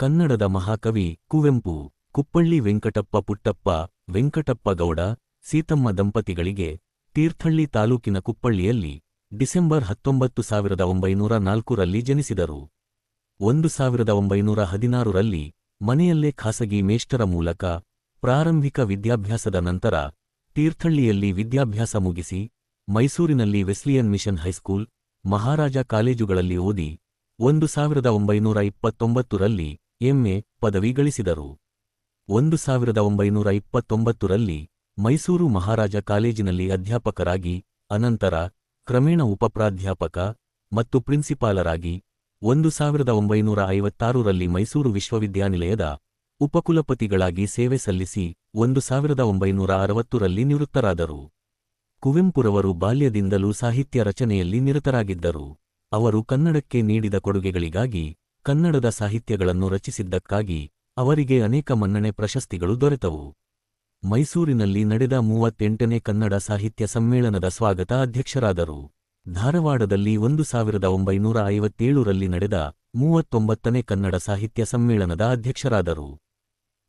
ಕನ್ನಡದ ಮಹಾಕವಿ ಕುವೆಂಪು, ಕುಪ್ಪಳ್ಳಿ ವೆಂಕಟಪ್ಪ ಪುಟ್ಟಪ್ಪ, ವೆಂಕಟಪ್ಪ ಗೌಡ, ಸೀತಮ್ಮ ದಂಪತಿಗಳಿಗೆ ತೀರ್ಥಹಳ್ಳಿ ತಾಲೂಕಿನ ಕುಪ್ಪಳ್ಳಿಯಲ್ಲಿ ಡಿಸೆಂಬರ್ ಹತ್ತೊಂಬತ್ತು ಸಾವಿರದ ಒಂಬೈನೂರ ನಾಲ್ಕರಲ್ಲಿ ಜನಿಸಿದರು. ಒಂದು ಸಾವಿರದ ಒಂಬೈನೂರ ಹದಿನಾರರಲ್ಲಿ ಮನೆಯಲ್ಲೇ ಖಾಸಗಿ ಮೇಷ್ಟರ ಮೂಲಕ ಪ್ರಾರಂಭಿಕ ವಿದ್ಯಾಭ್ಯಾಸದ ನಂತರ ತೀರ್ಥಹಳ್ಳಿಯಲ್ಲಿ ವಿದ್ಯಾಭ್ಯಾಸ ಮುಗಿಸಿ ಮೈಸೂರಿನಲ್ಲಿ ವೆಸ್ಲಿಯನ್ ಮಿಷನ್ ಹೈಸ್ಕೂಲ್, ಮಹಾರಾಜ ಕಾಲೇಜುಗಳಲ್ಲಿ ಓದಿ ಒಂದು ಸಾವಿರದ ಒಂಬೈನೂರ ಇಪ್ಪತ್ತೊಂಬತ್ತರಲ್ಲಿ ಎಂಎ ಪದವಿ ಗಳಿಸಿದರು ಒಂದು ಸಾವಿರದ ಒಂಬೈನೂರ ಇಪ್ಪತ್ತೊಂಬತ್ತರಲ್ಲಿ ಮೈಸೂರು ಮಹಾರಾಜ ಕಾಲೇಜಿನಲ್ಲಿ ಅಧ್ಯಾಪಕರಾಗಿ, ಅನಂತರ ಕ್ರಮೇಣ ಉಪಪ್ರಾಧ್ಯಾಪಕ ಮತ್ತು ಪ್ರಿನ್ಸಿಪಾಲರಾಗಿ, ಒಂದು ಸಾವಿರದ ಒಂಬೈನೂರ ಐವತ್ತಾರರಲ್ಲಿ ಮೈಸೂರು ವಿಶ್ವವಿದ್ಯಾನಿಲಯದ ಉಪಕುಲಪತಿಗಳಾಗಿ ಸೇವೆ ಸಲ್ಲಿಸಿ, ಒಂದು ಸಾವಿರದ ಒಂಬೈನೂರ ಅರವತ್ತರಲ್ಲಿ ನಿವೃತ್ತರಾದರು. ಕುವೆಂಪುರವರು ಬಾಲ್ಯದಿಂದಲೂ ಸಾಹಿತ್ಯ ರಚನೆಯಲ್ಲಿ ನಿರತರಾಗಿದ್ದರು. ಅವರು ಕನ್ನಡಕ್ಕೆ ನೀಡಿದ ಕೊಡುಗೆಗಳಿಗಾಗಿ ಕನ್ನಡದ ಸಾಹಿತ್ಯಗಳನ್ನು ರಚಿಸಿದ್ದಕ್ಕಾಗಿ ಅವರಿಗೆ ಅನೇಕ ಮನ್ನಣೆ ಪ್ರಶಸ್ತಿಗಳು ದೊರೆತವು. ಮೈಸೂರಿನಲ್ಲಿ ನಡೆದ ಮೂವತ್ತೆಂಟನೇ ಕನ್ನಡ ಸಾಹಿತ್ಯ ಸಮ್ಮೇಳನದ ಸ್ವಾಗತ ಅಧ್ಯಕ್ಷರಾದರು. ಧಾರವಾಡದಲ್ಲಿ ಒಂದು ಸಾವಿರದ ಒಂಬೈನೂರ ಐವತ್ತೇಳರಲ್ಲಿ ನಡೆದ ಮೂವತ್ತೊಂಬತ್ತನೇ ಕನ್ನಡ ಸಾಹಿತ್ಯ ಸಮ್ಮೇಳನದ ಅಧ್ಯಕ್ಷರಾದರು.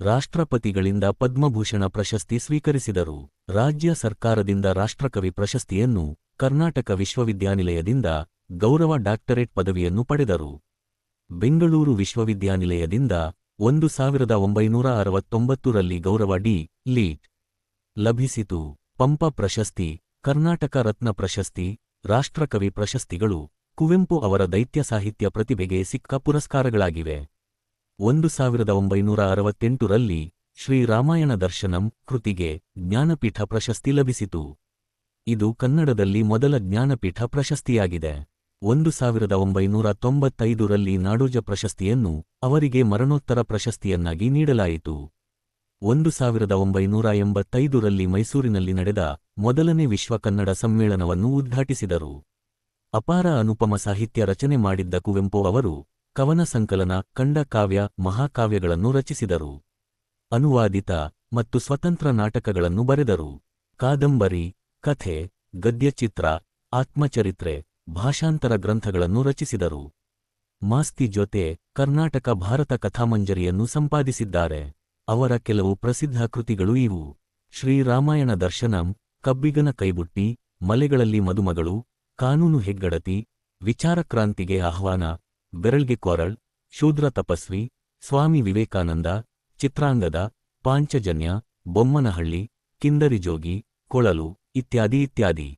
ರಾಷ್ಟ್ರಪತಿಗಳಿಂದ ಪದ್ಮಭೂಷಣ ಪ್ರಶಸ್ತಿ ಸ್ವೀಕರಿಸಿದರು. ರಾಜ್ಯ ಸರ್ಕಾರದಿಂದ ರಾಷ್ಟ್ರಕವಿ ಪ್ರಶಸ್ತಿಯನ್ನು ಕರ್ನಾಟಕ ವಿಶ್ವವಿದ್ಯಾನಿಲಯದಿಂದ ಗೌರವ ಡಾಕ್ಟರೇಟ್ ಪದವಿಯನ್ನು ಪಡೆದರು. ಬೆಂಗಳೂರು ವಿಶ್ವವಿದ್ಯಾನಿಲಯದಿಂದ ಒಂದು ಸಾವಿರದ ಒಂಬೈನೂರ ಅರವತ್ತೊಂಬತ್ತರಲ್ಲಿ ಗೌರವ ಡಿ. ಲೀಟ್ ಲಭಿಸಿತು. ಪಂಪ ಪ್ರಶಸ್ತಿ, ಕರ್ನಾಟಕ ರತ್ನ ಪ್ರಶಸ್ತಿ, ರಾಷ್ಟ್ರಕವಿ ಪ್ರಶಸ್ತಿಗಳು, ಕುವೆಂಪು ಅವರ ದೈತ್ಯ ಸಾಹಿತ್ಯ ಪ್ರತಿಭೆಗೆ ಸಿಕ್ಕ ಪುರಸ್ಕಾರಗಳಾಗಿವೆ. ಒಂದು ಸಾವಿರದ ಒಂಬೈನೂರ ಅರವತ್ತೆಂಟರಲ್ಲಿ ಶ್ರೀರಾಮಾಯಣ ದರ್ಶನಂ ಕೃತಿಗೆ ಜ್ಞಾನಪೀಠ ಪ್ರಶಸ್ತಿ ಲಭಿಸಿತು. ಇದು ಕನ್ನಡದಲ್ಲಿ ಮೊದಲ ಜ್ಞಾನಪೀಠ ಪ್ರಶಸ್ತಿಯಾಗಿದೆ. ಒಂದು ಸಾವಿರದ ಒಂಬೈನೂರ ತೊಂಬತ್ತೈದರಲ್ಲಿ ನಾಡೋಜ ಪ್ರಶಸ್ತಿಯನ್ನು ಅವರಿಗೆ ಮರಣೋತ್ತರ ಪ್ರಶಸ್ತಿಯನ್ನಾಗಿ ನೀಡಲಾಯಿತು. ಒಂದು ಸಾವಿರದ ಒಂಬೈನೂರ ಎಂಬತ್ತೈದರಲ್ಲಿ ಮೈಸೂರಿನಲ್ಲಿ ನಡೆದ ಮೊದಲನೇ ವಿಶ್ವ ಕನ್ನಡ ಸಮ್ಮೇಳನವನ್ನು ಉದ್ಘಾಟಿಸಿದರು. ಅಪಾರ ಅನುಪಮ ಸಾಹಿತ್ಯ ರಚನೆ ಮಾಡಿದ್ದ ಕುವೆಂಪು ಅವರು ಕವನ ಸಂಕಲನ, ಕಂಡ ಕಾವ್ಯ, ಮಹಾಕಾವ್ಯಗಳನ್ನು ರಚಿಸಿದರು. ಅನುವಾದಿತ ಮತ್ತು ಸ್ವತಂತ್ರ ನಾಟಕಗಳನ್ನು ಬರೆದರು. ಕಾದಂಬರಿ, ಕಥೆ, ಗದ್ಯಚಿತ್ರ, ಆತ್ಮಚರಿತ್ರೆ ಭಾಷಾಂತರ ಗ್ರಂಥಗಳನ್ನು ರಚಿಸಿದರು. ಮಾಸ್ತಿ ಜೊತೆ ಕರ್ನಾಟಕ ಭಾರತ ಕಥಾಮಂಜರಿಯನ್ನು ಸಂಪಾದಿಸಿದ್ದಾರೆ. ಅವರ ಕೆಲವು ಪ್ರಸಿದ್ಧ ಕೃತಿಗಳು ಇವು. ಶ್ರೀರಾಮಾಯಣ ದರ್ಶನಂ, ಕಬ್ಬಿಗನ ಕೈಬುಟ್ಟಿ, ಮಲೆಗಳಲ್ಲಿ ಮದುಮಗಳು, ಕಾನೂನು ಹೆಗ್ಗಡತಿ ವಿಚಾರಕ್ರಾಂತಿಗೆ ಆಹ್ವಾನ, ಬೆರಳ್ಗೆ ಕೊರಳ್ ಶೂದ್ರ ತಪಸ್ವಿ, ಸ್ವಾಮಿ ವಿವೇಕಾನಂದ, ಚಿತ್ರಾಂಗದ, ಪಾಂಚಜನ್ಯ, ಬೊಮ್ಮನಹಳ್ಳಿ ಕಿಂದರಿಜೋಗಿ ಕೊಳಲು, ಇತ್ಯಾದಿ ಇತ್ಯಾದಿ.